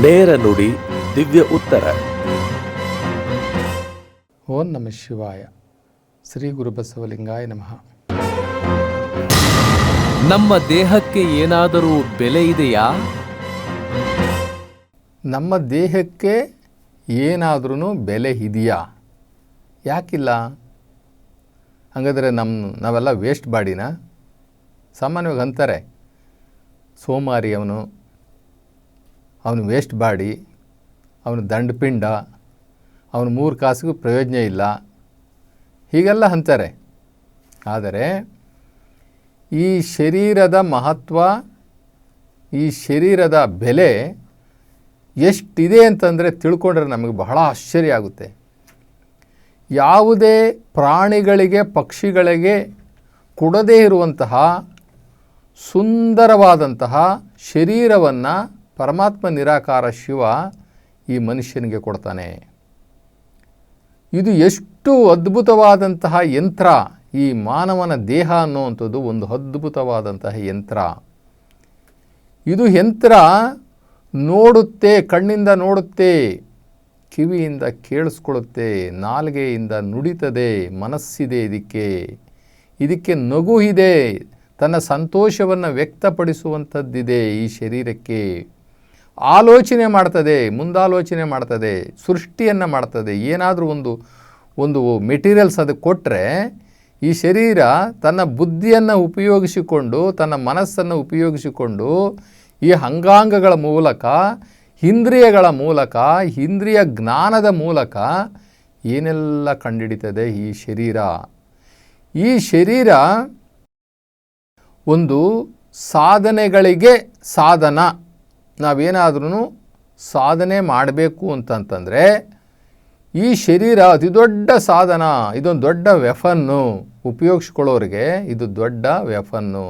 ನೇರ ನುಡಿ ದಿವ್ಯ ಉತ್ತರ. ಓಂ ನಮ ಶಿವಾಯ. ಶ್ರೀ ಗುರುಬಸವಲಿಂಗಾಯ ನಮಃ. ನಮ್ಮ ದೇಹಕ್ಕೆ ಏನಾದರೂ ಬೆಲೆ ಇದೆಯಾ? ನಮ್ಮ ದೇಹಕ್ಕೆ ಏನಾದ್ರೂ ಬೆಲೆ ಇದೆಯಾ? ಯಾಕಿಲ್ಲ? ಹಾಗಾದರೆ ನಮ್ಮ ನಾವೆಲ್ಲ ವೇಸ್ಟ್ ಬಾಡಿನ ಸಾಮಾನ್ಯವಾಗಿ ಅಂತಾರೆ. ಸೋಮಾರಿ ಅವನು ವೇಸ್ಟ್ ಬಾಡಿ, ಅವನ ದಂಡಪಿಂಡ, ಅವನ ಮೂರು ಕಾಸಿಗೂ ಪ್ರಯೋಜನ ಇಲ್ಲ. ಹೀಗೆಲ್ಲ ಅಂತಾರೆ. ಆದರೆ ಈ ಶರೀರದ ಮಹತ್ವ, ಈ ಶರೀರದ ಬೆಲೆ ಎಷ್ಟಿದೆ ಅಂತಂದರೆ ತಿಳ್ಕೊಂಡ್ರೆ ನಮಗೆ ಬಹಳ ಆಶ್ಚರ್ಯ ಆಗುತ್ತೆ. ಯಾವುದೇ ಪ್ರಾಣಿಗಳಿಗೆ, ಪಕ್ಷಿಗಳಿಗೆ ಕೊಡದೇ ಇರುವಂತಹ ಸುಂದರವಾದಂತಹ ಶರೀರವನ್ನು ಪರಮಾತ್ಮ ನಿರಾಕಾರ ಶಿವ ಈ ಮನುಷ್ಯನಿಗೆ ಕೊಡ್ತಾನೆ. ಇದು ಎಷ್ಟು ಅದ್ಭುತವಾದಂತಹ ಯಂತ್ರ, ಈ ಮಾನವನ ದೇಹ ಅನ್ನುವಂಥದ್ದು ಒಂದು ಅದ್ಭುತವಾದಂತಹ ಯಂತ್ರ. ಇದು ಯಂತ್ರ ನೋಡುತ್ತೆ, ಕಣ್ಣಿಂದ ನೋಡುತ್ತೆ, ಕಿವಿಯಿಂದ ಕೇಳಿಸ್ಕೊಳ್ಳುತ್ತೆ, ನಾಲ್ಗೆಯಿಂದ ನುಡಿತದೆ, ಮನಸ್ಸಿದೆ ಇದಕ್ಕೆ. ಇದಕ್ಕೆ ನಗು ಇದೆ, ತನ್ನ ಸಂತೋಷವನ್ನು ವ್ಯಕ್ತಪಡಿಸುವಂಥದ್ದಿದೆ ಈ ಶರೀರಕ್ಕೆ. ಆಲೋಚನೆ ಮಾಡ್ತದೆ, ಮುಂದಾಲೋಚನೆ ಮಾಡ್ತದೆ, ಸೃಷ್ಟಿಯನ್ನು ಮಾಡ್ತದೆ, ಏನಾದರೂ ಒಂದು ಒಂದು ಮೆಟೀರಿಯಲ್ಸ್ ಅದಕ್ಕೆ ಕೊಟ್ಟರೆ ಈ ಶರೀರ ತನ್ನ ಬುದ್ಧಿಯನ್ನು ಉಪಯೋಗಿಸಿಕೊಂಡು, ತನ್ನ ಮನಸ್ಸನ್ನು ಉಪಯೋಗಿಸಿಕೊಂಡು ಈ ಅಂಗಾಂಗಗಳ ಮೂಲಕ, ಇಂದ್ರಿಯಗಳ ಮೂಲಕ, ಇಂದ್ರಿಯ ಜ್ಞಾನದ ಮೂಲಕ ಏನೆಲ್ಲ ಕಂಡಿಡಿತದೆ ಈ ಶರೀರ? ಈ ಶರೀರ ಒಂದು ಸಾಧನೆಗಳಿಗೆ ಸಾಧನ. ನಾವೇನಾದ್ರೂ ಸಾಧನೆ ಮಾಡಬೇಕು ಅಂತಂತಂದರೆ ಈ ಶರೀರ ಅತಿ ದೊಡ್ಡ ಸಾಧನ, ಇದೊಂದು ದೊಡ್ಡ ವೆಫನ್ನು ಉಪಯೋಗಿಸ್ಕೊಳ್ಳೋರಿಗೆ ಇದು ದೊಡ್ಡ ವೆಫನ್ನು.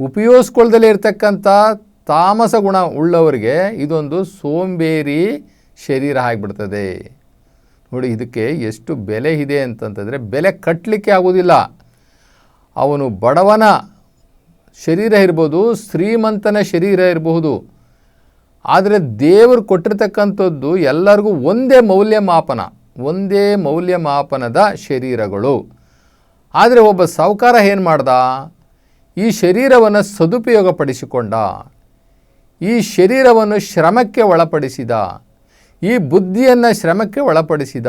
ಉಪಯೋಗಿಸ್ಕೊಳ್ದಲೇ ಇರತಕ್ಕಂಥ ತಾಮಸ ಗುಣ ಉಳ್ಳವರಿಗೆ ಇದೊಂದು ಸೋಂಬೇರಿ ಶರೀರ ಆಗಿಬಿಡ್ತದೆ. ನೋಡಿ, ಇದಕ್ಕೆ ಎಷ್ಟು ಬೆಲೆ ಇದೆ ಅಂತಂತಂದರೆ, ಬೆಲೆ ಕಟ್ಟಲಿಕ್ಕೆ ಆಗೋದಿಲ್ಲ ಅವನು ಬಡವನ ಶರೀರ ಇರ್ಬೋದು, ಶ್ರೀಮಂತನ ಶರೀರ ಇರಬಹುದು. ಆದರೆ ದೇವರು ಕೊಟ್ಟಿರ್ತಕ್ಕಂಥದ್ದು ಎಲ್ಲರಿಗೂ ಒಂದೇ ಮೌಲ್ಯಮಾಪನ, ಒಂದೇ ಮೌಲ್ಯಮಾಪನದ ಶರೀರಗಳು. ಆದರೆ ಒಬ್ಬ ಸಾಹುಕಾರ ಏನು ಮಾಡ್ದ? ಈ ಶರೀರವನ್ನು ಸದುಪಯೋಗಪಡಿಸಿಕೊಂಡ. ಈ ಶರೀರವನ್ನು ಶ್ರಮಕ್ಕೆ ಒಳಪಡಿಸಿದ. ಈ ಬುದ್ಧಿಯನ್ನು ಶ್ರಮಕ್ಕೆ ಒಳಪಡಿಸಿದ.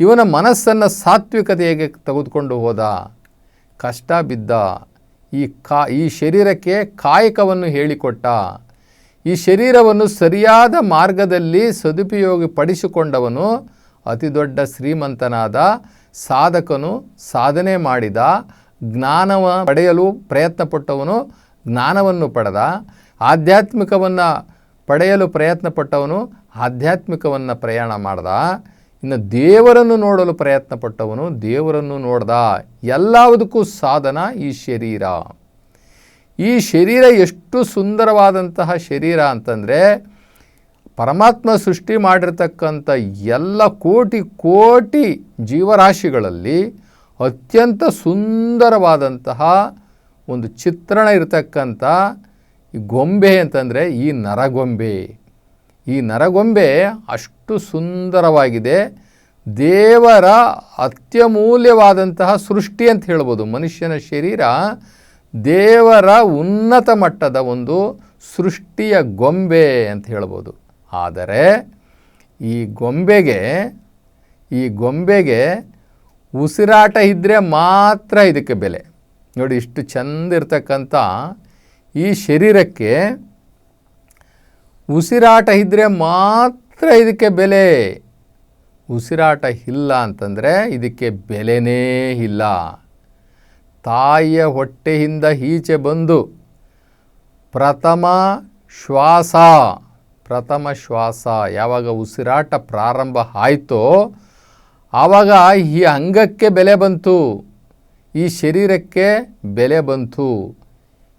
ಇವನ ಮನಸ್ಸನ್ನು ಸಾತ್ವಿಕತೆಗೆ ತೆಗೆದುಕೊಂಡು ಹೋದ. ಕಷ್ಟ ಬಿದ್ದ. ಈ ಕಾ, ಈ ಶರೀರಕ್ಕೆ ಕಾಯಕವನ್ನು ಹೇಳಿಕೊಟ್ಟ. ಈ ಶರೀರವನ್ನು ಸರಿಯಾದ ಮಾರ್ಗದಲ್ಲಿ ಸದುಪಯೋಗಪಡಿಸಿಕೊಂಡವನು ಅತಿ ದೊಡ್ಡ ಶ್ರೀಮಂತನಾದ ಸಾಧಕನು, ಸಾಧನೆ ಮಾಡಿದ, ಜ್ಞಾನವ, ಪಡೆಯಲು ಪ್ರಯತ್ನಪಟ್ಟವನು, ಜ್ಞಾನವನ್ನು ಪಡೆದ, ಆಧ್ಯಾತ್ಮಿಕವನ್ನು ಪಡೆಯಲು ಪ್ರಯತ್ನಪಟ್ಟವನು, ಆಧ್ಯಾತ್ಮಿಕವನ್ನು ಪ್ರಯಾಣ ಮಾಡ್ದ. ಇನ್ನು ದೇವರನ್ನು ನೋಡಲು ಪ್ರಯತ್ನಪಟ್ಟವನು ದೇವರನ್ನು ನೋಡ್ದ ಎಲ್ಲದಕ್ಕೂ ಸಾಧನ ಈ ಶರೀರ. ಈ ಶರೀರ ಎಷ್ಟು ಸುಂದರವಾದಂತಹ ಶರೀರ ಅಂತಂದರೆ ಪರಮಾತ್ಮ ಸೃಷ್ಟಿ ಮಾಡಿರ್ತಕ್ಕಂಥ ಎಲ್ಲ ಕೋಟಿ ಕೋಟಿ ಜೀವರಾಶಿಗಳಲ್ಲಿ ಅತ್ಯಂತ ಸುಂದರವಾದಂತಹ ಒಂದು ಚಿತ್ರಣ ಇರತಕ್ಕಂಥ ಗೊಂಬೆ ಅಂತಂದರೆ ಈ ನರಗೊಂಬೆ. ಈ ನರಗೊಂಬೆ ಅಷ್ಟು ಸುಂದರವಾಗಿದೆ. ದೇವರ ಅತ್ಯಮೂಲ್ಯವಾದಂತಹ ಸೃಷ್ಟಿ ಅಂತ ಹೇಳ್ಬೋದು. ಮನುಷ್ಯನ ಶರೀರ ದೇವರ ಉನ್ನತ ಮಟ್ಟದ ಒಂದು ಸೃಷ್ಟಿಯ ಗೊಂಬೆ ಅಂತ ಹೇಳ್ಬೋದು. ಆದರೆ ಈ ಗೊಂಬೆಗೆ ಈ ಗೊಂಬೆಗೆ ಉಸಿರಾಟ ಇದ್ದರೆ ಮಾತ್ರ ಇದಕ್ಕೆ ಬೆಲೆ. ನೋಡಿ, ಇಷ್ಟು ಚಂದ ಇರ್ತಕ್ಕಂಥ ಈ ಶರೀರಕ್ಕೆ ಉಸಿರಾಟ ಇದ್ದರೆ ಮಾತ್ರ ಇದಕ್ಕೆ ಬೆಲೆ. ಉಸಿರಾಟ ಇಲ್ಲ ಅಂತಂದರೆ ಇದಕ್ಕೆ ಬೆಲೆನೇ ಇಲ್ಲ. ತಾಯಿಯ ಹೊಟ್ಟೆಯಿಂದ ಈಚೆ ಬಂದು ಪ್ರಥಮ ಶ್ವಾಸ ಪ್ರಥಮ ಶ್ವಾಸ ಯಾವಾಗ ಉಸಿರಾಟ ಪ್ರಾರಂಭ ಆಯಿತೋ ಆವಾಗ ಈ ಅಂಗಕ್ಕೆ ಬೆಲೆ ಬಂತು, ಈ ಶರೀರಕ್ಕೆ ಬೆಲೆ ಬಂತು.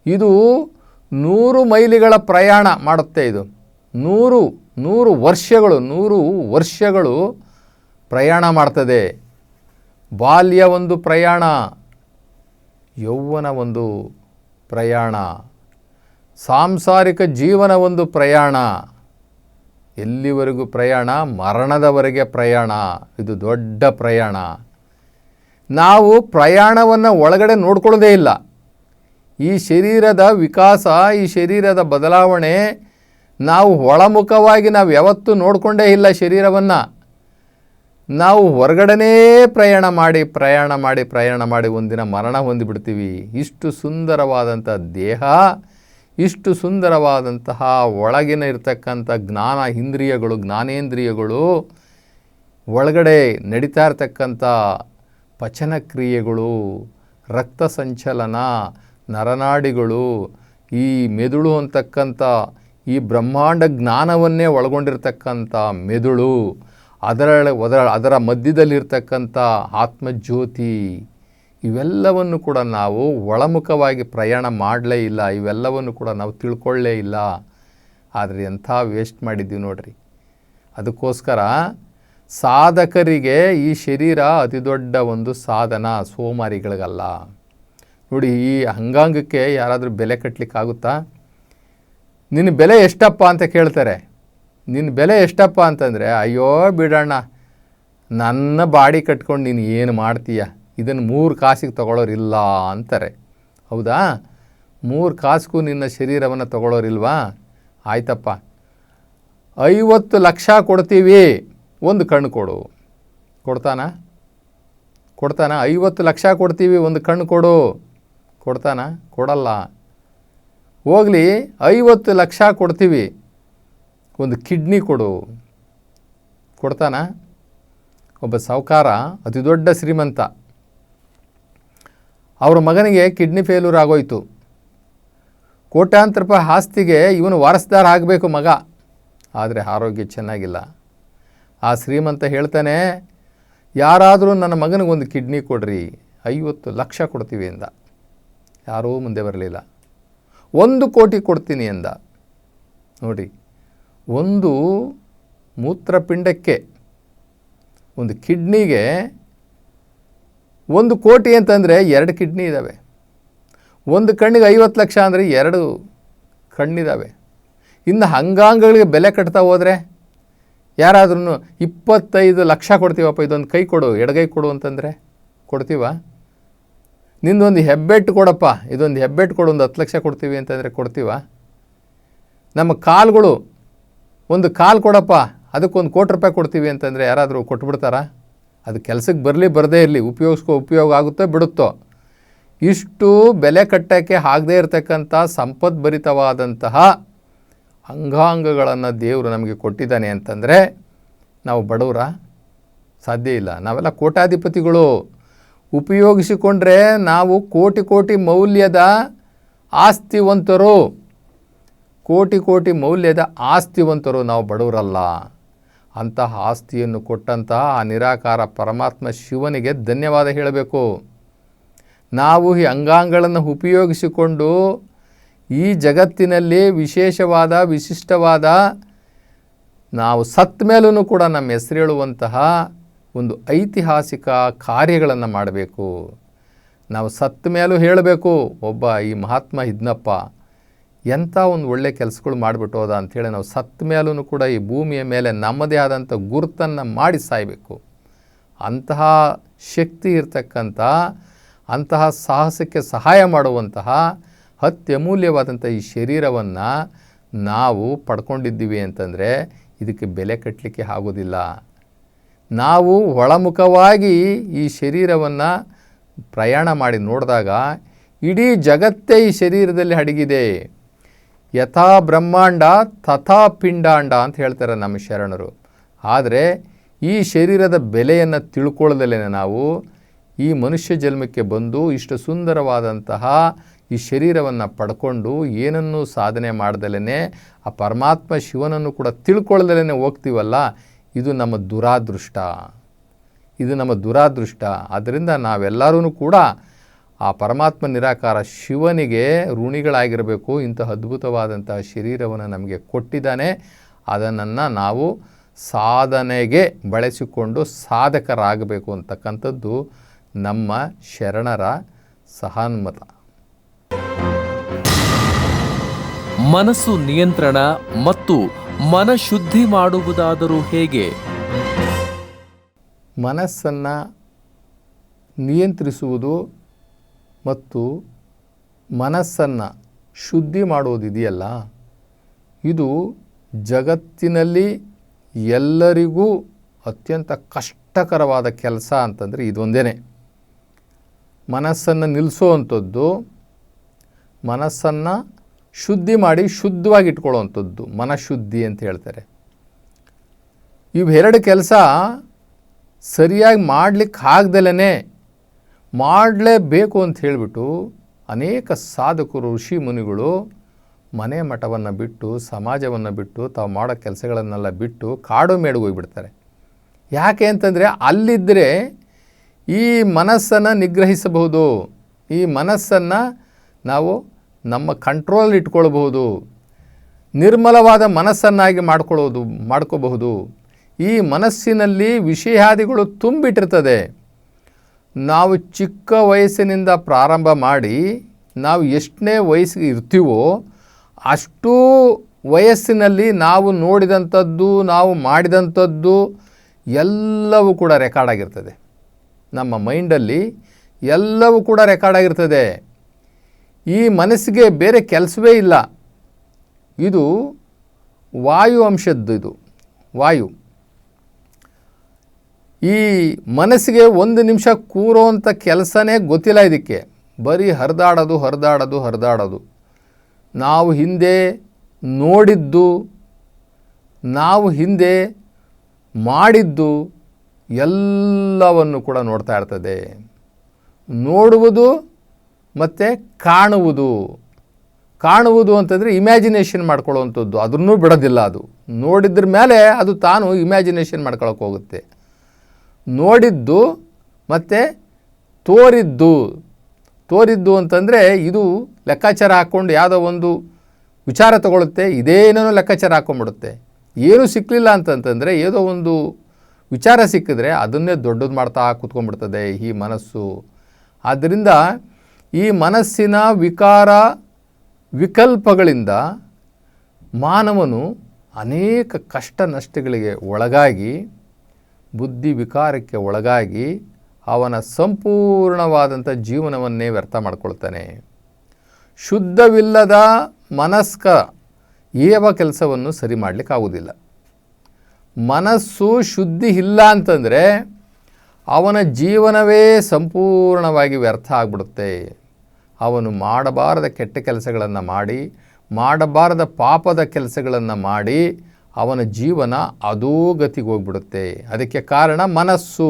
ಇದು ನೂರು ಮೈಲಿಗಳ ಪ್ರಯಾಣ ಮಾಡುತ್ತೆ ಇದು. ನೂರು ನೂರು ವರ್ಷಗಳು ನೂರು ವರ್ಷಗಳು ಪ್ರಯಾಣ ಮಾಡ್ತದೆ. ಬಾಲ್ಯ ಒಂದು ಪ್ರಯಾಣ ಯೌವನ ಒಂದು ಪ್ರಯಾಣ, ಸಾಂಸಾರಿಕ ಜೀವನ ಒಂದು ಪ್ರಯಾಣ, ಎಲ್ಲಿವರೆಗೂ ಪ್ರಯಾಣ, ಮರಣದವರೆಗೆ ಪ್ರಯಾಣ, ಇದು ದೊಡ್ಡ ಪ್ರಯಾಣ. ನಾವು ಪ್ರಯಾಣವನ್ನು ಒಳಗಡೆ ನೋಡ್ಕೊಳ್ಳೋದೇ ಇಲ್ಲ. ಈ ಶರೀರದ ವಿಕಾಸ, ಈ ಶರೀರದ ಬದಲಾವಣೆ ನಾವು ಒಳಮುಖವಾಗಿ ನಾವು ಯಾವತ್ತೂ ನೋಡಿಕೊಂಡೇ ಇಲ್ಲ ಶರೀರವನ್ನು. ನಾವು ಹೊರಗಡೆನೇ ಪ್ರಯಾಣ ಮಾಡಿ ಪ್ರಯಾಣ ಮಾಡಿ ಪ್ರಯಾಣ ಮಾಡಿ ಒಂದಿನ ಮರಣ ಹೊಂದಿಬಿಡ್ತೀವಿ. ಇಷ್ಟು ಸುಂದರವಾದಂಥ ದೇಹ, ಇಷ್ಟು ಸುಂದರವಾದಂತಹ ಒಳಗಿನ ಇರತಕ್ಕಂಥ ಜ್ಞಾನ ಇಂದ್ರಿಯಗಳು, ಜ್ಞಾನೇಂದ್ರಿಯಗಳು, ಒಳಗಡೆ ನಡೀತಾ ಇರ್ತಕ್ಕಂಥ ಪಚನ ಕ್ರಿಯೆಗಳು ರಕ್ತ ಸಂಚಲನ, ನರನಾಡಿಗಳು, ಈ ಮೆದುಳು ಅಂತಕ್ಕಂಥ ಈ ಬ್ರಹ್ಮಾಂಡ ಜ್ಞಾನವನ್ನೇ ಒಳಗೊಂಡಿರ್ತಕ್ಕಂಥ ಮೆದುಳು, ಅದರ ಅದರ ಅದರ ಮಧ್ಯದಲ್ಲಿರ್ತಕ್ಕಂಥ ಆತ್ಮಜ್ಯೋತಿ, ಇವೆಲ್ಲವನ್ನು ಕೂಡ ನಾವು ಒಳಮುಖವಾಗಿ ಪ್ರಯಾಣ ಮಾಡಲೇ ಇಲ್ಲ, ಇವೆಲ್ಲವನ್ನು ಕೂಡ ನಾವು ತಿಳ್ಕೊಳ್ಳೇ ಇಲ್ಲ. ಆದರೆ ಎಂಥ ವೇಸ್ಟ್ ಮಾಡಿದ್ದೀವಿ ನೋಡ್ರಿ. ಅದಕ್ಕೋಸ್ಕರ ಸಾಧಕರಿಗೆ ಈ ಶರೀರ ಅತಿ ದೊಡ್ಡ ಒಂದು ಸಾಧನ ಸೋಮಾರಿಗಳಿಗಲ್ಲ. ನೋಡಿ ಈ ಅಂಗಾಂಗಕ್ಕೆ ಯಾರಾದರೂ ಬೆಲೆ ಕಟ್ಟಲಿಕ್ಕಾಗುತ್ತಾ ನಿನ್ನ ಬೆಲೆ ಎಷ್ಟಪ್ಪ ಅಂತ ಕೇಳ್ತಾರೆ. ನಿನ್ನ ಬೆಲೆ ಎಷ್ಟಪ್ಪ ಅಂತಂದರೆ, ಅಯ್ಯೋ ಬಿಡಣ್ಣ, ನನ್ನ ಬಾಡಿ ಕಟ್ಕೊಂಡು ನೀನು ಏನು ಮಾಡ್ತೀಯ? ಇದನ್ನು ಮೂರು ಕಾಸಿಗೆ ತೊಗೊಳೋರಿಲ್ಲ ಅಂತಾರೆ. ಹೌದಾ? ಮೂರು ಕಾಸಿಗೂ ನಿನ್ನ ಶರೀರವನ್ನು ತಗೊಳ್ಳೋರಿಲ್ವಾ ಆಯ್ತಪ್ಪ. ಐವತ್ತು ಲಕ್ಷ ಕೊಡ್ತೀವಿ. ಒಂದು ಕಣ್ಣು ಕೊಡು. ಕೊಡ್ತಾನ? ಕೊಡ್ತಾನ? ಐವತ್ತು ಲಕ್ಷ ಕೊಡ್ತೀವಿ. ಒಂದು ಕಣ್ಣು ಕೊಡು. ಕೊಡ್ತಾನ? ಕೊಡಲ್ಲ. ಹೋಗಲಿ, ಐವತ್ತು ಲಕ್ಷ ಕೊಡ್ತೀವಿ. ಒಂದು ಕಿಡ್ನಿ ಕೊಡು. ಕೊಡ್ತಾನ? ಒಬ್ಬ ಸಾಹುಕಾರ ಅತಿ ದೊಡ್ಡ ಶ್ರೀಮಂತ. ಅವರ ಮಗನಿಗೆ ಕಿಡ್ನಿ ಫೇಲ್ಯೂರ್ ಆಗೋಯ್ತು. ಕೋಟ್ಯಾಂತರ ರೂಪಾಯಿ ಆಸ್ತಿಗೆ ಇವನು ವಾರಸ್ದಾರ ಆಗಬೇಕು ಮಗ. ಆದರೆ ಆರೋಗ್ಯ ಚೆನ್ನಾಗಿಲ್ಲ. ಆ ಶ್ರೀಮಂತ ಹೇಳ್ತಾನೆ, ಯಾರಾದರೂ ನನ್ನ ಮಗನಿಗೊಂದು ಕಿಡ್ನಿ ಕೊಡ್ರಿ. ಐವತ್ತು ಲಕ್ಷ ಕೊಡ್ತೀವಿ ಅಂದ ಯಾರೂ ಮುಂದೆ ಬರಲಿಲ್ಲ. ಒಂದು ಕೋಟಿ ಕೊಡ್ತೀನಿ ಅಂದ. ನೋಡಿ, ಒಂದು ಮೂತ್ರಪಿಂಡಕ್ಕೆ, ಒಂದು ಕಿಡ್ನಿಗೆ ಒಂದು ಕೋಟಿ ಅಂತಂದರೆ ಎರಡು ಕಿಡ್ನಿ ಇದ್ದಾವೆ ಒಂದು ಕಣ್ಣಿಗೆ ಐವತ್ತು ಲಕ್ಷ ಅಂದರೆ ಎರಡು ಕಣ್ಣಿದ್ದಾವೆ ಇನ್ನು ಅಂಗಾಂಗಗಳಿಗೆ ಬೆಲೆ ಕಟ್ತಾ ಹೋದರೆ ಯಾರಾದ್ರೂ ಇಪ್ಪತ್ತೈದು ಲಕ್ಷ ಕೊಡ್ತೀವಪ್ಪ, ಇದೊಂದು ಕೈ ಕೊಡು, ಎಡಗೈ ಕೊಡು ಅಂತಂದರೆ ಕೊಡ್ತೀವ? ನಿಂದೊಂದು ಹೆಬ್ಬೆಟ್ಟು ಕೊಡಪ್ಪ, ಇದೊಂದು ಹೆಬ್ಬೆಟ್ಟು ಕೊಡು, ಒಂದು ಹತ್ತು ಲಕ್ಷ ಕೊಡ್ತೀವಿ ಅಂತಂದರೆ ಕೊಡ್ತೀವ? ನಮ್ಮ ಕಾಲುಗಳು, ಒಂದು ಕಾಲು ಕೊಡಪ್ಪ, ಅದಕ್ಕೊಂದು ಕೋಟಿ ರೂಪಾಯಿ ಕೊಡ್ತೀವಿ ಅಂತಂದರೆ ಯಾರಾದರೂ ಕೊಟ್ಬಿಡ್ತಾರಾ? ಅದು ಕೆಲಸಕ್ಕೆ ಬರಲಿ, ಬರದೇ ಇರಲಿ, ಉಪಯೋಗಿಸ್ಕೊ, ಉಪಯೋಗ ಆಗುತ್ತೋ, ಬಿಡುತ್ತೋ? ಇಷ್ಟು ಬೆಲೆ ಕಟ್ಟೋಕ್ಕೆ ಆಗದೇ ಇರತಕ್ಕಂಥ ಸಂಪದ್ಭರಿತವಾದಂತಹ ಅಂಗಾಂಗಗಳನ್ನು ದೇವರು ನಮಗೆ ಕೊಟ್ಟಿದ್ದಾನೆ ಅಂತಂದರೆ ನಾವು ಬಡವರ ಸಾಧ್ಯ ಇಲ್ಲ. ನಾವೆಲ್ಲ ಕೋಟ್ಯಾಧಿಪತಿಗಳು. ಉಪಯೋಗಿಸಿಕೊಂಡ್ರೆ ನಾವು ಕೋಟಿ ಕೋಟಿ ಮೌಲ್ಯದ ಆಸ್ತಿವಂತರು. ಕೋಟಿ ಕೋಟಿ ಮೌಲ್ಯದ ಆಸ್ತಿವಂತರು ನಾವು ಬಡವರಲ್ಲ. ಅಂತಹ ಆಸ್ತಿಯನ್ನು ಕೊಟ್ಟಂತಹ ಆ ನಿರಾಕಾರ ಪರಮಾತ್ಮ ಶಿವನಿಗೆ ಧನ್ಯವಾದ ಹೇಳಬೇಕು. ನಾವು ಈ ಅಂಗಾಂಗಗಳನ್ನು ಉಪಯೋಗಿಸಿಕೊಂಡು ಈ ಜಗತ್ತಿನಲ್ಲಿ ವಿಶೇಷವಾದ, ವಿಶಿಷ್ಟವಾದ ನಾವು ಸತ್ತ ಮೇಲೂ ಕೂಡ ನಮ್ಮ ಹೆಸರು ಹೇಳುವಂತಹ ಒಂದು ಐತಿಹಾಸಿಕ ಕಾರ್ಯಗಳನ್ನು ಮಾಡಬೇಕು. ನಾವು ಸತ್ತ ಮೇಲೂ ಹೇಳಬೇಕು, ಒಬ್ಬ ಈ ಮಹಾತ್ಮ ಇದ್ನಪ್ಪ ಎಂಥ ಒಂದು ಒಳ್ಳೆ ಕೆಲಸಗಳು ಮಾಡಿಬಿಟ್ಟು ಹೋದ ಅಂಥೇಳಿ ನಾವು ಸತ್ತ ಮೇಲೂ ಕೂಡ ಈ ಭೂಮಿಯ ಮೇಲೆ ನಮ್ಮದೇ ಆದಂಥ ಗುರುತನ್ನು ಮಾಡಿ ಸಾಯಬೇಕು. ಅಂತಹ ಶಕ್ತಿ ಇರತಕ್ಕಂಥ, ಅಂತಹ ಸಾಹಸಕ್ಕೆ ಸಹಾಯ ಮಾಡುವಂತಹ ಅತ್ಯಮೂಲ್ಯವಾದಂಥ ಈ ಶರೀರವನ್ನು ನಾವು ಪಡ್ಕೊಂಡಿದ್ದೀವಿ ಅಂತಂದರೆ ಇದಕ್ಕೆ ಬೆಲೆ ಕಟ್ಟಲಿಕ್ಕೆ ಆಗೋದಿಲ್ಲ. ನಾವು ಒಳಮುಖವಾಗಿ ಈ ಶರೀರವನ್ನು ಪ್ರಯಾಣ ಮಾಡಿ ನೋಡಿದಾಗ ಇಡೀ ಜಗತ್ತೇ ಈ ಶರೀರದಲ್ಲಿ ಅಡಗಿದೆ ಯಥಾ ಬ್ರಹ್ಮಾಂಡ ತಥಾ ಪಿಂಡಾಂಡ ಅಂತ ಹೇಳ್ತಾರೆ ನಮ್ಮ ಶರಣರು. ಆದರೆ ಈ ಶರೀರದ ಬೆಲೆಯನ್ನು ತಿಳ್ಕೊಳ್ಳದಲ್ಲೇ ನಾವು ಈ ಮನುಷ್ಯ ಜನ್ಮಕ್ಕೆ ಬಂದು ಇಷ್ಟು ಸುಂದರವಾದಂತಹ ಈ ಶರೀರವನ್ನು ಪಡ್ಕೊಂಡು ಏನನ್ನೂ ಸಾಧನೆ ಮಾಡ್ದಲೇ ಆ ಪರಮಾತ್ಮ ಶಿವನನ್ನು ಕೂಡ ತಿಳ್ಕೊಳ್ಳದಲೇ ಹೋಗ್ತೀವಲ್ಲ ಇದು ನಮ್ಮ ದುರಾದೃಷ್ಟ. ಇದು ನಮ್ಮ ದುರಾದೃಷ್ಟ. ಆದ್ದರಿಂದ ನಾವೆಲ್ಲರೂ ಕೂಡ ಆ ಪರಮಾತ್ಮ ನಿರಾಕಾರ ಶಿವನಿಗೆ ಋಣಿಗಳಾಗಿರಬೇಕು. ಇಂಥ ಅದ್ಭುತವಾದಂತಹ ಶರೀರವನ್ನು ನಮಗೆ ಕೊಟ್ಟಿದ್ದಾನೆ. ಅದನ್ನು ನಾವು ಸಾಧನೆಗೆ ಬಳಸಿಕೊಂಡು ಸಾಧಕರಾಗಬೇಕು ಅಂತಕ್ಕಂಥದ್ದು ನಮ್ಮ ಶರಣರ ಸಹಾನುಮತ. ಮನಸ್ಸು ನಿಯಂತ್ರಣ ಮತ್ತು ಮನ ಶುದ್ಧಿ ಮಾಡುವುದಾದರೂ ಹೇಗೆ? ಮನಸ್ಸನ್ನು ನಿಯಂತ್ರಿಸುವುದು ಮತ್ತು ಮನಸ್ಸನ್ನು ಶುದ್ಧಿ ಮಾಡುವುದಿದೆಯಲ್ಲ? ಇದು ಜಗತ್ತಿನಲ್ಲಿ ಎಲ್ಲರಿಗೂ ಅತ್ಯಂತ ಕಷ್ಟಕರವಾದ ಕೆಲಸ ಅಂತಂದರೆ ಇದೊಂದೇ ಮನಸ್ಸನ್ನು ನಿಲ್ಲಿಸುವಂಥದ್ದು ಮನಸ್ಸನ್ನು ಶುದ್ಧಿ ಮಾಡಿ ಶುದ್ಧವಾಗಿ ಇಟ್ಕೊಳ್ಳುವಂಥದ್ದು, ಮನಃಶುದ್ಧಿ ಅಂತ ಹೇಳ್ತಾರೆ. ಇವೆರಡು ಕೆಲಸ ಸರಿಯಾಗಿ ಮಾಡಲಿಕ್ಕೆ ಆಗ್ದಲೇ ಮಾಡಲೇಬೇಕು ಅಂತ ಹೇಳಿಬಿಟ್ಟು ಅನೇಕ ಸಾಧಕರು, ಋಷಿ ಮುನಿಗಳು ಮನೆ ಮಠವನ್ನು ಬಿಟ್ಟು, ಸಮಾಜವನ್ನು ಬಿಟ್ಟು, ತಾವು ಮಾಡೋ ಕೆಲಸಗಳನ್ನೆಲ್ಲ ಬಿಟ್ಟು ಕಾಡು ಮೇಡಿಗೆ ಹೋಗಿಬಿಡ್ತಾರೆ. ಯಾಕೆ ಅಂತಂದರೆ ಅಲ್ಲಿದ್ದರೆ ಈ ಮನಸ್ಸನ್ನು ನಿಗ್ರಹಿಸಬಹುದು. ಈ ಮನಸ್ಸನ್ನು ನಾವು ನಮ್ಮ ಕಂಟ್ರೋಲ್ ಇಟ್ಕೊಳ್ಬಹುದು, ನಿರ್ಮಲವಾದ ಮನಸ್ಸನ್ನಾಗಿ ಮಾಡ್ಕೊಳ್ಳೋದು, ಮಾಡ್ಕೋಬಹುದು. ಈ ಮನಸ್ಸಿನಲ್ಲಿ ವಿಷಯಾದಿಗಳು ತುಂಬಿಟ್ಟಿರ್ತದೆ. ನಾವು ಚಿಕ್ಕ ವಯಸ್ಸಿನಿಂದ ಪ್ರಾರಂಭ ಮಾಡಿ ನಾವು ಎಷ್ಟನೇ ವಯಸ್ಸಿಗೆ ಇರ್ತೀವೋ ಅಷ್ಟೂ ವಯಸ್ಸಿನಲ್ಲಿ ನಾವು ನೋಡಿದಂಥದ್ದು, ನಾವು ಮಾಡಿದಂಥದ್ದು ಎಲ್ಲವೂ ಕೂಡ ರೆಕಾರ್ಡ್ ಆಗಿರ್ತದೆ. ನಮ್ಮ ಮೈಂಡಲ್ಲಿ ಎಲ್ಲವೂ ಕೂಡ ರೆಕಾರ್ಡ್ ಆಗಿರ್ತದೆ. ಈ ಮನಸ್ಸಿಗೆ ಬೇರೆ ಕೆಲಸವೇ ಇಲ್ಲ. ಇದು ವಾಯು ಅಂಶದ್ದು ಇದು. ವಾಯು. ಈ ಮನಸ್ಸಿಗೆ ಒಂದು ನಿಮಿಷ ಕೂರೋವಂಥ ಕೆಲಸನೇ ಗೊತ್ತಿಲ್ಲ ಇದಕ್ಕೆ. ಬರೀ ಹರಿದಾಡೋದು ಹರಿದಾಡೋದು ಹರಿದಾಡೋದು. ನಾವು ಹಿಂದೆ ನೋಡಿದ್ದು, ನಾವು ಹಿಂದೆ ಮಾಡಿದ್ದು ಎಲ್ಲವನ್ನು ಕೂಡ ನೋಡ್ತಾ ಇರ್ತದೆ. ನೋಡುವುದು ಮತ್ತು ಕಾಣುವುದು. ಕಾಣುವುದು ಅಂತಂದರೆ ಇಮ್ಯಾಜಿನೇಷನ್ ಮಾಡ್ಕೊಳ್ಳುವಂಥದ್ದು. ಅದನ್ನೂ ಬಿಡೋದಿಲ್ಲ ಅದು. ನೋಡಿದ್ರ ಮೇಲೆ ಅದು ತಾನು ಇಮ್ಯಾಜಿನೇಷನ್ ಮಾಡ್ಕೊಳಕ್ಕೆ ಹೋಗುತ್ತೆ. ನೋಡಿದ್ದು ಮತ್ತು ತೋರಿದ್ದು. ತೋರಿದ್ದು ಅಂತಂದರೆ ಇದು ಲೆಕ್ಕಾಚಾರ ಹಾಕ್ಕೊಂಡು ಯಾವುದೋ ಒಂದು ವಿಚಾರ ತಗೊಳುತ್ತೆ ಇದೇನೇನೋ ಲೆಕ್ಕಾಚಾರ ಹಾಕ್ಕೊಂಡ್ಬಿಡುತ್ತೆ ಏನೂ ಸಿಕ್ಕಲಿಲ್ಲ ಅಂತಂತಂದರೆ ಏನೋ ಒಂದು ವಿಚಾರ ಸಿಕ್ಕಿದ್ರೆ ಅದನ್ನೇ ದೊಡ್ಡದು ಮಾಡ್ತಾ ಕೂತ್ಕೊಂಡ್ಬಿಡ್ತದೆ ಈ ಮನಸ್ಸು. ಆದ್ದರಿಂದ ಈ ಮನಸ್ಸಿನ ವಿಕಾರ ವಿಕಲ್ಪಗಳಿಂದ ಮಾನವನು ಅನೇಕ ಕಷ್ಟ ನಷ್ಟಗಳಿಗೆ ಒಳಗಾಗಿ, ಬುದ್ಧಿ ವಿಕಾರಕ್ಕೆ ಒಳಗಾಗಿ ಅವನ ಸಂಪೂರ್ಣವಾದಂಥ ಜೀವನವನ್ನೇ ವ್ಯರ್ಥ ಮಾಡಿಕೊಳ್ತಾನೆ. ಶುದ್ಧವಿಲ್ಲದ ಮನಸ್ಕ ಏವ ಕೆಲಸವನ್ನು ಸರಿ ಮಾಡಲಿಕ್ಕಾಗೋದಿಲ್ಲ ಮನಸ್ಸು ಶುದ್ಧಿ ಇಲ್ಲ ಅಂತಂದರೆ ಅವನ ಜೀವನವೇ ಸಂಪೂರ್ಣವಾಗಿ ವ್ಯರ್ಥ ಆಗಿಬಿಡುತ್ತೆ. ಅವನು ಮಾಡಬಾರದ ಕೆಟ್ಟ ಕೆಲಸಗಳನ್ನು ಮಾಡಿ, ಮಾಡಬಾರದ ಪಾಪದ ಕೆಲಸಗಳನ್ನು ಮಾಡಿ ಅವನ ಜೀವನ ಅದೋ ಗತಿಗೆ ಹೋಗ್ಬಿಡುತ್ತೆ. ಅದಕ್ಕೆ ಕಾರಣ ಮನಸ್ಸು,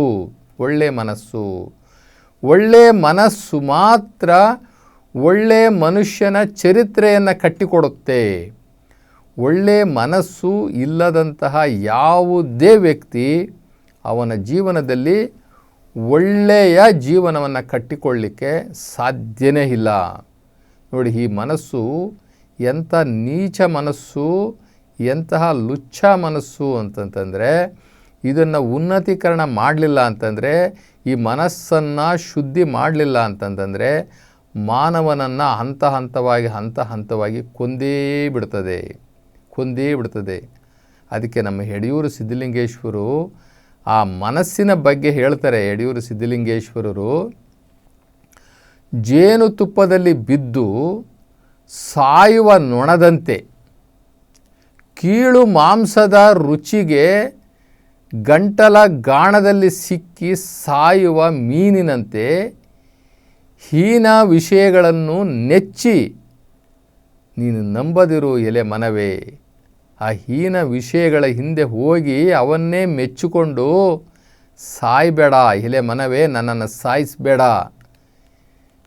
ಒಳ್ಳೆ ಮನಸ್ಸು. ಒಳ್ಳೆ ಮನಸ್ಸು ಮಾತ್ರ ಒಳ್ಳೆ ಮನುಷ್ಯನ ಚರಿತ್ರೆಯನ್ನು ಕಟ್ಟಿಕೊಡುತ್ತೆ. ಒಳ್ಳೆ ಮನಸ್ಸು ಇಲ್ಲದಂತಹ ಯಾವುದೇ ವ್ಯಕ್ತಿ ಅವನ ಜೀವನದಲ್ಲಿ ಒಳ್ಳೆಯ ಜೀವನವನ್ನು ಕಟ್ಟಿಕೊಳ್ಳಲಿಕ್ಕೆ ಸಾಧ್ಯನೇ ಇಲ್ಲ. ನೋಡಿ, ಈ ಮನಸ್ಸು ಎಂಥ ನೀಚ ಮನಸ್ಸು, ಎಂತಹ ಲುಚ್ಛ ಮನಸ್ಸು ಅಂತಂತಂದರೆ, ಇದನ್ನು ಉನ್ನತೀಕರಣ ಮಾಡಲಿಲ್ಲ ಅಂತಂದರೆ, ಈ ಮನಸ್ಸನ್ನು ಶುದ್ಧಿ ಮಾಡಲಿಲ್ಲ ಅಂತಂತಂದರೆ, ಮಾನವನನ್ನು ಹಂತ ಹಂತವಾಗಿ ಹಂತ ಹಂತವಾಗಿ ಕೊಂದೇ ಬಿಡ್ತದೆ. ಕೊಂದೇ ಬಿಡ್ತದೆ. ಅದಕ್ಕೆ ನಮ್ಮ ಹೆಡಿಯೂರು ಸಿದ್ಧಲಿಂಗೇಶ್ವರು ಆ ಮನಸ್ಸಿನ ಬಗ್ಗೆ ಹೇಳ್ತಾರೆ ಯಡಿಯೂರು ಸಿದ್ಧಲಿಂಗೇಶ್ವರರು. ಜೇನುತುಪ್ಪದಲ್ಲಿ ಬಿದ್ದು ಸಾಯುವ ನೊಣದಂತೆ ಕೀಳು ಮಾಂಸದ ರುಚಿಗೆ ಗಂಟಲ ಗಾಣದಲ್ಲಿ ಸಿಕ್ಕಿ ಸಾಯುವ ಮೀನಿನಂತೆ ಹೀನ ವಿಷಯಗಳನ್ನು ನೆಚ್ಚಿ ನೀನು ನಂಬದಿರು ಎಲೆ ಮನವೇ. ಆ ಹೀನ ವಿಷಯಗಳ ಹಿಂದೆ ಹೋಗಿ ಅವನ್ನೇ ಮೆಚ್ಚಿಕೊಂಡು ಸಾಯಬೇಡ ಇಲೆ ಮನವೇ, ನನ್ನನ್ನು ಸಾಯಿಸಬೇಡ.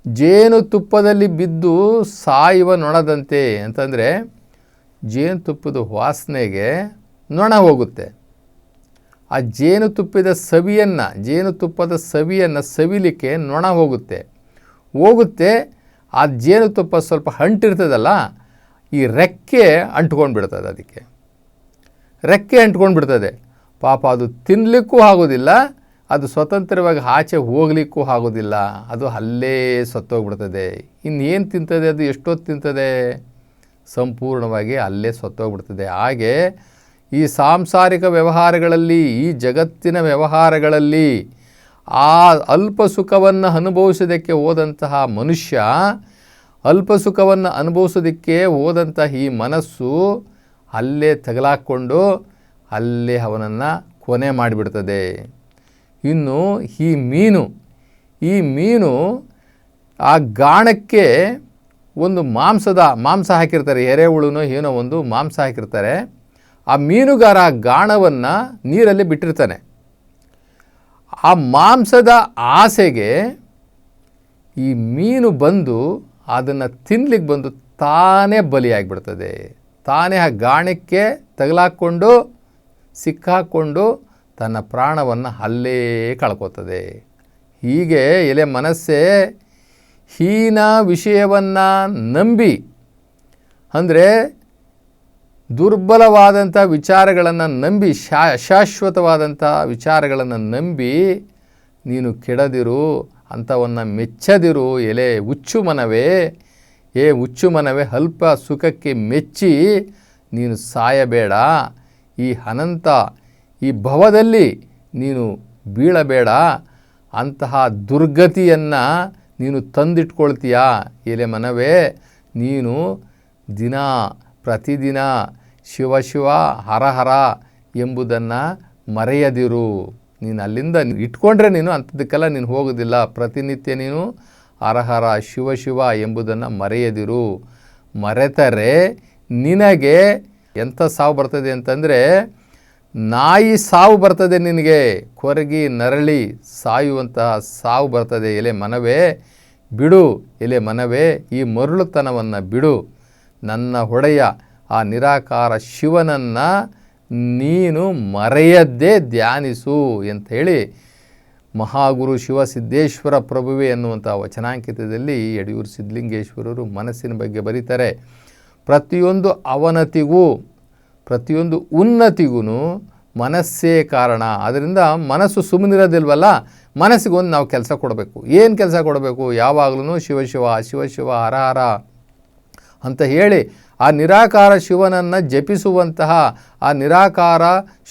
ಜೇನುತುಪ್ಪದಲ್ಲಿ ಬಿದ್ದು ಸಾಯುವ ನೊಣದಂತೆ ಅಂತಂದರೆ ಜೇನುತುಪ್ಪದ ವಾಸನೆಗೆ ನೊಣ ಹೋಗುತ್ತೆ. ಆ ಜೇನುತುಪ್ಪದ ಸವಿಯನ್ನು ಜೇನುತುಪ್ಪದ ಸವಿಯನ್ನು ಸವಿಲಿಕ್ಕೆ ನೊಣ ಹೋಗುತ್ತೆ. ಹೋಗುತ್ತೆ, ಆ ಜೇನುತುಪ್ಪ ಸ್ವಲ್ಪ ಅಂಟಿರ್ತದಲ್ಲ ಈ ರೆಕ್ಕೆ ಅಂಟ್ಕೊಂಡು ಬಿಡ್ತದೆ ಅದಕ್ಕೆ. ರೆಕ್ಕೆ ಅಂಟ್ಕೊಂಡು ಬಿಡ್ತದೆ ಪಾಪ ಅದು ತಿನ್ನಲಿಕ್ಕೂ ಆಗೋದಿಲ್ಲ, ಅದು ಸ್ವತಂತ್ರವಾಗಿ ಆಚೆ ಹೋಗಲಿಕ್ಕೂ ಆಗೋದಿಲ್ಲ, ಅದು ಅಲ್ಲೇ ಸತ್ತೋಗ್ಬಿಡ್ತದೆ. ಇನ್ನೇನು ತಿಂತದೆ ಅದು, ಎಷ್ಟೊತ್ತು ತಿಂತದೆ? ಸಂಪೂರ್ಣವಾಗಿ ಅಲ್ಲೇ ಸತ್ತೋಗ್ಬಿಡ್ತದೆ. ಹಾಗೆ ಈ ಸಾಂಸಾರಿಕ ವ್ಯವಹಾರಗಳಲ್ಲಿ, ಈ ಜಗತ್ತಿನ ವ್ಯವಹಾರಗಳಲ್ಲಿ ಆ ಅಲ್ಪ ಸುಖವನ್ನು ಅನುಭವಿಸೋದಕ್ಕೆ ಹೋದಂತಹ ಮನುಷ್ಯ ಅಲ್ಪ ಸುಖವನ್ನು ಅನುಭವಿಸೋದಕ್ಕೆ ಹೋದಂಥ ಈ ಮನಸ್ಸು ಅಲ್ಲೇ ತಗಲಾಕ್ಕೊಂಡು ಅಲ್ಲೇ ಅವನನ್ನು ಕೊನೆ ಮಾಡಿಬಿಡ್ತದೆ. ಇನ್ನು ಈ ಮೀನು ಈ ಮೀನು ಆ ಗಾಣಕ್ಕೆ ಒಂದು ಮಾಂಸದ, ಮಾಂಸ ಹಾಕಿರ್ತಾರೆ ಎರೆಹುಳುನೋ ಏನೋ ಒಂದು ಮಾಂಸ ಹಾಕಿರ್ತಾರೆ. ಆ ಮೀನುಗಾರ ಗಾಣವನ್ನು ನೀರಲ್ಲಿ ಬಿಟ್ಟಿರ್ತಾನೆ. ಆ ಮಾಂಸದ ಆಸೆಗೆ ಈ ಮೀನು ಬಂದು ಅದನ್ನು ತಿನ್ಲಿಕ್ಕೆ ಬಂದು ತಾನೇ ಬಲಿಯಾಗಿಬಿಡ್ತದೆ. ತಾನೇ ಆ ಗಾಣಕ್ಕೆ ತಗಲಾಕ್ಕೊಂಡು ಸಿಕ್ಕಾಕ್ಕೊಂಡು ತನ್ನ ಪ್ರಾಣವನ್ನು ಅಲ್ಲೇ ಕಳ್ಕೊತದೆ. ಹೀಗೆ ಎಲೆ ಮನಸ್ಸೇ ಹೀನ ವಿಷಯವನ್ನು ನಂಬಿ, ಅಂದರೆ ದುರ್ಬಲವಾದಂಥ ವಿಚಾರಗಳನ್ನು ನಂಬಿ, ಶಾ ಶಾಶ್ವತವಾದಂಥ ವಿಚಾರಗಳನ್ನು ನಂಬಿ, ನೀನು ಕೆಡದಿರು ಅಂಥವನ್ನು ಮೆಚ್ಚದಿರು ಎಲೆ ಹುಚ್ಚು ಮನವೇ. ಏ ಹುಚ್ಚು ಮನವೇ, ಅಲ್ಪ ಸುಖಕ್ಕೆ ಮೆಚ್ಚಿ ನೀನು ಸಾಯಬೇಡ. ಈ ಅನಂತ, ಈ ಭವದಲ್ಲಿ ನೀನು ಬೀಳಬೇಡ. ಅಂತಹ ದುರ್ಗತಿಯನ್ನು ನೀನು ತಂದಿಟ್ಕೊಳ್ತೀಯಾ ಎಲೆ ಮನವೇ. ನೀನು ದಿನ ಪ್ರತಿದಿನ ಶಿವ ಶಿವ ಹರ ಹರ ಎಂಬುದನ್ನು ಮರೆಯದಿರು. ನೀನು ಅಲ್ಲಿಂದ ಇಟ್ಕೊಂಡ್ರೆ ನೀನು ಅಂಥದ್ದಕ್ಕೆಲ್ಲ ನೀನು ಹೋಗೋದಿಲ್ಲ. ಪ್ರತಿನಿತ್ಯ ನೀನು ಅರಹರ ಶಿವ ಶಿವ ಎಂಬುದನ್ನು ಮರೆಯದಿರು. ಮರೆತರೆ ನಿನಗೆ ಎಂಥ ಸಾವು ಬರ್ತದೆ ಅಂತಂದರೆ ನಾಯಿ ಸಾವು ಬರ್ತದೆ ನಿನಗೆ. ಕೊರಗಿ, ನರಳಿ ಸಾಯುವಂತಹ ಸಾವು ಬರ್ತದೆ ಎಲೆ ಮನವೇ. ಬಿಡು ಎಲೆ ಮನವೇ, ಈ ಮರುಳುತನವನ್ನು ಬಿಡು. ನನ್ನ ಹೊಡೆಯ ಆ ನಿರಾಕಾರ ಶಿವನನ್ನು ನೀನು ಮರೆಯದ್ದೇ ಧ್ಯಾನಿಸು ಅಂತ ಹೇಳಿ ಮಹಾಗುರು ಶಿವಸಿದ್ದೇಶ್ವರ ಪ್ರಭುವೆ ಎನ್ನುವಂಥ ವಚನಾಂಕಿತದಲ್ಲಿ ಯಡಿಯೂರು ಸಿದ್ಧಲಿಂಗೇಶ್ವರರು ಮನಸ್ಸಿನ ಬಗ್ಗೆ ಬರೀತಾರೆ. ಪ್ರತಿಯೊಂದು ಅವನತಿಗೂ, ಪ್ರತಿಯೊಂದು ಉನ್ನತಿಗೂ ಮನಸ್ಸೇ ಕಾರಣ. ಅದರಿಂದ ಮನಸ್ಸು ಸುಮ್ಮನಿರೋದಿಲ್ವಲ್ಲ, ಮನಸ್ಸಿಗೊಂದು ನಾವು ಕೆಲಸ ಕೊಡಬೇಕು. ಏನು ಕೆಲಸ ಕೊಡಬೇಕು? ಯಾವಾಗಲೂ ಶಿವಶಿವ ಶಿವಶಿವ ಹರ ಹರ ಅಂತ ಹೇಳಿ ಆ ನಿರಾಕಾರ ಶಿವನನ್ನು ಜಪಿಸುವಂತಹ, ಆ ನಿರಾಕಾರ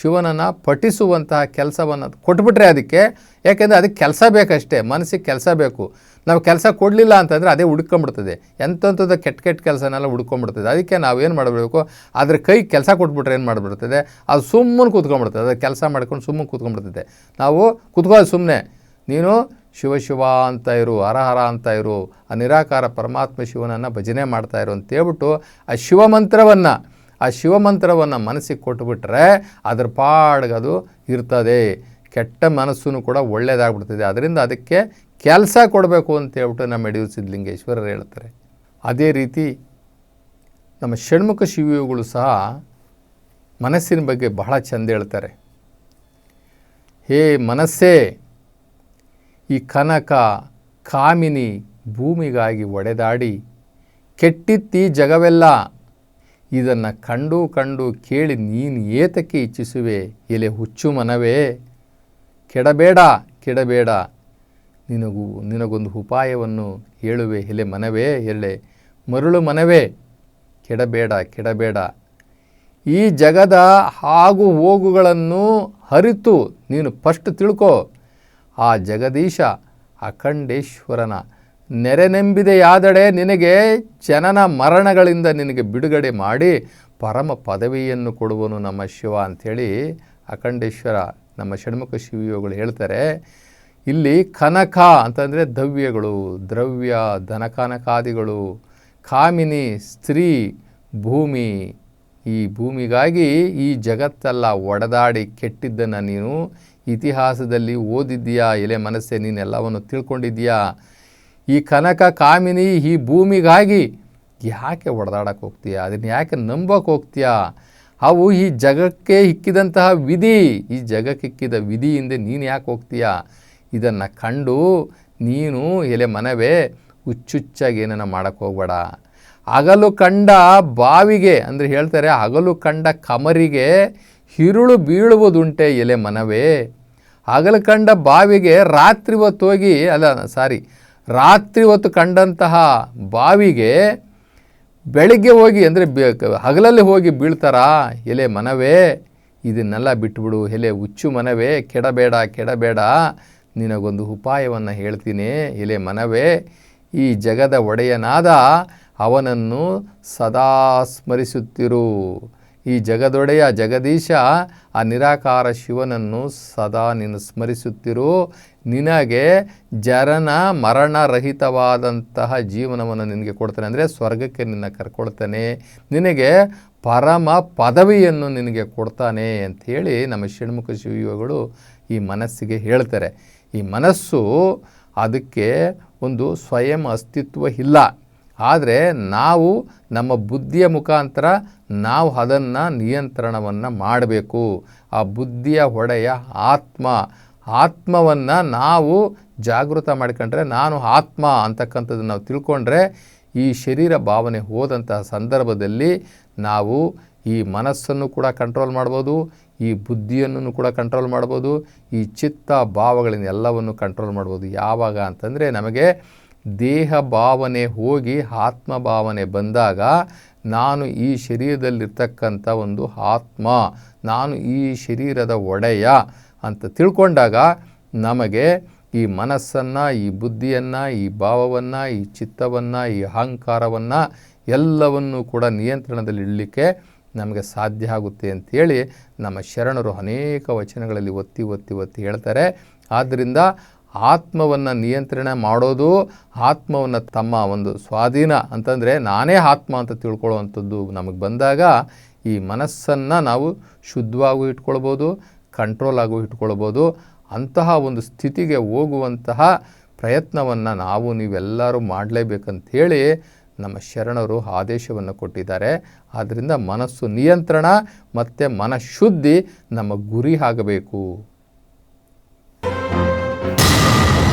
ಶಿವನನ್ನು ಪಠಿಸುವಂತಹ ಕೆಲಸವನ್ನು ಕೊಟ್ಬಿಟ್ರೆ ಅದಕ್ಕೆ, ಯಾಕೆಂದರೆ ಅದಕ್ಕೆ ಕೆಲಸ ಬೇಕಷ್ಟೇ, ಮನಸ್ಸಿಗೆ ಕೆಲಸ ಬೇಕು. ನಾವು ಕೆಲಸ ಕೊಡಲಿಲ್ಲ ಅಂತಂದರೆ ಅದೇ ಹುಡ್ಕೊಂಬಿಡ್ತದೆ. ಎಂಥದ್ದು ಕೆಟ್ಟ ಕೆಟ್ಟ ಕೆಲಸನೆಲ್ಲ ಹುಡ್ಕೊಂಬಿಡ್ತದೆ. ಅದಕ್ಕೆ ನಾವು ಏನು ಮಾಡಬೇಕು? ಅದ್ರ ಕೈ ಕೆಲಸ ಕೊಟ್ಬಿಟ್ರೆ ಏನು ಮಾಡಿಬಿಡ್ತದೆ? ಅದು ಸುಮ್ಮನೆ ಕೂತ್ಕೊಂಬಿಡ್ತದೆ. ಅದು ಕೆಲಸ ಮಾಡ್ಕೊಂಡು ಸುಮ್ಮನೆ ಕೂತ್ಕೊಂಡ್ಬಿಡ್ತದೆ ನಾವು ಕೂತ್ಕೊಳ್ಳೋದು ಸುಮ್ಮನೆ. ನೀನು ಶಿವ ಶಿವ ಅಂತ ಇರು ಹರಹರ ಹರ ಅಂತ ಇರು, ಆ ನಿರಾಕಾರ ಪರಮಾತ್ಮ ಶಿವನನ್ನು ಭಜನೆ ಮಾಡ್ತಾ ಇರು ಅಂತೇಳ್ಬಿಟ್ಟು ಆ ಶಿವಮಂತ್ರವನ್ನು ಆ ಶಿವಮಂತ್ರವನ್ನು ಮನಸ್ಸಿಗೆ ಕೊಟ್ಟುಬಿಟ್ರೆ ಅದ್ರ ಪಾಡ್ಗದು ಇರ್ತದೆ. ಕೆಟ್ಟ ಮನಸ್ಸು ಕೂಡ ಒಳ್ಳೆಯದಾಗ್ಬಿಡ್ತದೆ ಅದರಿಂದ ಅದಕ್ಕೆ ಕೆಲಸ ಕೊಡಬೇಕು ಅಂತ ಹೇಳ್ಬಿಟ್ಟು ನಮ್ಮ ಯಡಿಯೂರು ಸಿದ್ಧಲಿಂಗೇಶ್ವರರು ಹೇಳ್ತಾರೆ. ಅದೇ ರೀತಿ ನಮ್ಮ ಷಣ್ಮುಖ ಶಿವಿಯುಗಳು ಸಹ ಮನಸ್ಸಿನ ಬಗ್ಗೆ ಬಹಳ ಚೆಂದ ಹೇಳ್ತಾರೆ. ಹೇ ಮನಸ್ಸೇ ಈ ಕನಕ ಕಾಮಿನಿ ಭೂಮಿಗಾಗಿ ಒಡೆದಾಡಿ, ಕೆಟ್ಟಿತ್ತಿ ಜಗವೆಲ್ಲ, ಇದನ್ನು ಕಂಡು ಕಂಡು ಕೇಳಿ ನೀನು ಏತಕ್ಕೆ ಇಚ್ಛಿಸುವೆ? ಎಲೆ ಹುಚ್ಚು ಮನವೇ? ಕೆಡಬೇಡ ಕೆಡಬೇಡ, ನಿನಗೂ, ನಿನಗೊಂದು ಉಪಾಯವನ್ನು ಹೇಳುವೆ ಎಲೆ ಮನವೇ? ಎಲೆ ಮರುಳು ಮನವೇ? ಕೆಡಬೇಡ ಕೆಡಬೇಡ, ಈ ಜಗದ ಆಗು ಹೋಗುಗಳನ್ನು ಅರಿತು ನೀನು ಫಸ್ಟ್ ತಿಳ್ಕೊ. ಆ ಜಗದೀಶ ಅಖಂಡೇಶ್ವರನ ನೆರೆನೆಂಬಿದೆಯಾದಡೆ ನಿನಗೆ ಜನನ ಮರಣಗಳಿಂದ ನಿನಗೆ ಬಿಡುಗಡೆ ಮಾಡಿ ಪರಮ ಪದವಿಯನ್ನು ಕೊಡುವನು ನಮ್ಮ ಶಿವ ಅಂಥೇಳಿ ಅಖಂಡೇಶ್ವರ ನಮ್ಮ ಷಣ್ಮುಖ ಶಿವಯೋಗಳು ಹೇಳ್ತಾರೆ. ಇಲ್ಲಿ ಕನಕ ಅಂತಂದರೆ ದ್ರವ್ಯಗಳು ದ್ರವ್ಯ, ಧನಕನಕಾದಿಗಳು, ಕಾಮಿನಿ, ಸ್ತ್ರೀ, ಭೂಮಿ. ಈ ಭೂಮಿಗಾಗಿ ಈ ಜಗತ್ತೆಲ್ಲ ಒಡೆದಾಡಿ ಕೆಟ್ಟಿದ್ದನ್ನು ನೀನು ಇತಿಹಾಸದಲ್ಲಿ ಓದಿದ್ದೀಯಾ? ಎಲೆ ಮನಸ್ಸೇ, ನೀನೆಲ್ಲವನ್ನು ತಿಳ್ಕೊಂಡಿದ್ದೀಯಾ? ಈ ಕನಕ ಕಾಮಿನಿ ಈ ಭೂಮಿಗಾಗಿ ಯಾಕೆ ಒಡೆದಾಡಕ್ಕೆ ಹೋಗ್ತೀಯಾ? ಅದನ್ನು ಯಾಕೆ ನಂಬೋಕೆ ಹೋಗ್ತೀಯಾ? ಅವು ಈ ಜಗಕ್ಕೆ ಇಕ್ಕಿದಂತಹ ವಿಧಿ. ಈ ಜಗಕ್ಕಿಕ್ಕಿದ ವಿಧಿಯಿಂದ ನೀನು ಯಾಕೆ ಹೋಗ್ತೀಯಾ? ಇದನ್ನು ಕಂಡು ನೀನು, ಎಲೆ ಮನವೇ, ಹುಚ್ಚುಚ್ಚಾಗಿ ಏನನ್ನ ಮಾಡೋಕ್ಕೆ ಹೋಗ್ಬೇಡ. ಹಗಲು ಕಂಡ ಬಾವಿಗೆ, ಅಂದರೆ ಹೇಳ್ತಾರೆ, ಹಗಲು ಕಂಡ ಕಮರಿಗೆ, ಹಿರುಳು ಬೀಳುವುದುಂಟೆ ಎಲೆ ಮನವೇ. ಹಗಲು ಕಂಡ ಬಾವಿಗೆ ರಾತ್ರಿ ಹೊತ್ತು ಹೋಗಿ, ಅಲ್ಲ, ಸಾರಿ, ರಾತ್ರಿ ಹೊತ್ತು ಕಂಡಂತಹ ಬಾವಿಗೆ ಬೆಳಿಗ್ಗೆ ಹೋಗಿ, ಅಂದರೆ ಹಗಲಲ್ಲಿ ಹೋಗಿ ಬೀಳ್ತಾರಾ? ಎಲೆ ಮನವೇ, ಇದನ್ನೆಲ್ಲ ಬಿಟ್ಬಿಡು, ಎಲೆ ಹುಚ್ಚು ಮನವೇ, ಕೆಡಬೇಡ ಕೆಡಬೇಡ, ನಿನಗೊಂದು ಉಪಾಯವನ್ನು ಹೇಳ್ತೀನಿ, ಎಲೆ ಮನವೇ, ಈ ಜಗದ ಒಡೆಯನಾದ ಅವನನ್ನು ಸದಾ ಸ್ಮರಿಸುತ್ತಿರು. ಈ ಜಗದೊಡೆಯ ಜಗದೀಶ, ಆ ನಿರಾಕಾರ ಶಿವನನ್ನು ಸದಾ ನೀನು ಸ್ಮರಿಸುತ್ತಿರು. ನಿನಗೆ ಜರನ ಮರಣರಹಿತವಾದಂತಹ ಜೀವನವನ್ನು ನಿನಗೆ ಕೊಡ್ತಾನೆ ಅಂದರೆ ಸ್ವರ್ಗಕ್ಕೆ ನಿನ್ನ ಕರ್ಕೊಳ್ತಾನೆ. ನಿನಗೆ ಪರಮ ಪದವಿಯನ್ನು ನಿನಗೆ ಕೊಡ್ತಾನೆ ಅಂಥೇಳಿ ನಮ್ಮ ಷಣ್ಮುಖ ಶಿವಯೋಗಳು ಈ ಮನಸ್ಸಿಗೆ ಹೇಳ್ತಾರೆ. ಈ ಮನಸ್ಸು ಅದಕ್ಕೆ ಒಂದು ಸ್ವಯಂ ಅಸ್ತಿತ್ವ ಇಲ್ಲ. ಆದರೆ ನಾವು ನಮ್ಮ ಬುದ್ಧಿಯ ಮುಖಾಂತರ ನಾವು ಅದನ್ನು ನಿಯಂತ್ರಣವನ್ನು ಮಾಡಬೇಕು. ಆ ಬುದ್ಧಿಯ ಹೊಡೆಯ ಆತ್ಮ, ಆತ್ಮವನ್ನು ನಾವು ಜಾಗೃತ ಮಾಡ್ಕೊಂಡ್ರೆ ನಾನು ಆತ್ಮ ಅಂತಕ್ಕಂಥದ್ದು ನಾವು ತಿಳ್ಕೊಂಡ್ರೆ ಈ ಶರೀರ ಭಾವನೆ ಹೋದಂತಹ ಸಂದರ್ಭದಲ್ಲಿ ನಾವು ಈ ಮನಸ್ಸನ್ನು ಕೂಡ ಕಂಟ್ರೋಲ್ ಮಾಡ್ಬೋದು, ಈ ಬುದ್ಧಿಯನ್ನು ಕೂಡ ಕಂಟ್ರೋಲ್ ಮಾಡ್ಬೋದು, ಈ ಚಿತ್ತ ಭಾವಗಳನ್ನೆಲ್ಲವನ್ನು ಕಂಟ್ರೋಲ್ ಮಾಡ್ಬೋದು. ಯಾವಾಗ ಅಂತಂದರೆ ನಮಗೆ ದೇಹ ಭಾವನೆ ಹೋಗಿ ಆತ್ಮ ಭಾವನೆ ಬಂದಾಗ ನಾನು ಈ ಶರೀರದಲ್ಲಿರ್ತಕ್ಕಂಥ ಒಂದು ಆತ್ಮ, ನಾನು ಈ ಶರೀರದ ಒಡೆಯ ಅಂತ ತಿಳ್ಕೊಂಡಾಗ ನಮಗೆ ಈ ಮನಸ್ಸನ್ನು, ಈ ಬುದ್ಧಿಯನ್ನು, ಈ ಭಾವವನ್ನು, ಈ ಚಿತ್ತವನ್ನು, ಈ ಅಹಂಕಾರವನ್ನು ಎಲ್ಲವನ್ನೂ ಕೂಡ ನಿಯಂತ್ರಣದಲ್ಲಿ ಇಡಲಿಕ್ಕೆ ನಮಗೆ ಸಾಧ್ಯ ಆಗುತ್ತೆ ಅಂಥೇಳಿ ನಮ್ಮ ಶರಣರು ಅನೇಕ ವಚನಗಳಲ್ಲಿ ಒತ್ತಿ ಒತ್ತಿ ಒತ್ತಿ ಹೇಳ್ತಾರೆ. ಆದ್ದರಿಂದ ಆತ್ಮವನ್ನು ನಿಯಂತ್ರಣ ಮಾಡೋದು ಆತ್ಮವನ್ನು ತಮ್ಮ ಒಂದು ಸ್ವಾಧೀನ ಅಂತಂದರೆ ನಾನೇ ಆತ್ಮ ಅಂತ ತಿಳ್ಕೊಳ್ಳುವಂಥದ್ದು ನಮಗೆ ಬಂದಾಗ ಈ ಮನಸ್ಸನ್ನು ನಾವು ಶುದ್ಧವಾಗೂ ಇಟ್ಕೊಳ್ಬೋದು ಕಂಟ್ರೋಲ್ ಆಗು ಇಟ್ಕೊಳ್ಬೋದು, ಅಂತಹ ಒಂದು ಸ್ಥಿತಿಗೆ ಹೋಗುವಂತಹ ಪ್ರಯತ್ನವನ್ನು ನಾವು ನೀವೆಲ್ಲರೂ ಮಾಡಲೇಬೇಕಂಥೇಳಿ ನಮ್ಮ ಶರಣರು ಆದೇಶವನ್ನು ಕೊಟ್ಟಿದ್ದಾರೆ. ಆದ್ದರಿಂದ ಮನಸ್ಸು ನಿಯಂತ್ರಣ ಮತ್ತು ಮನಃಶುದ್ಧಿ ನಮ್ಮ ಗುರಿ ಆಗಬೇಕು.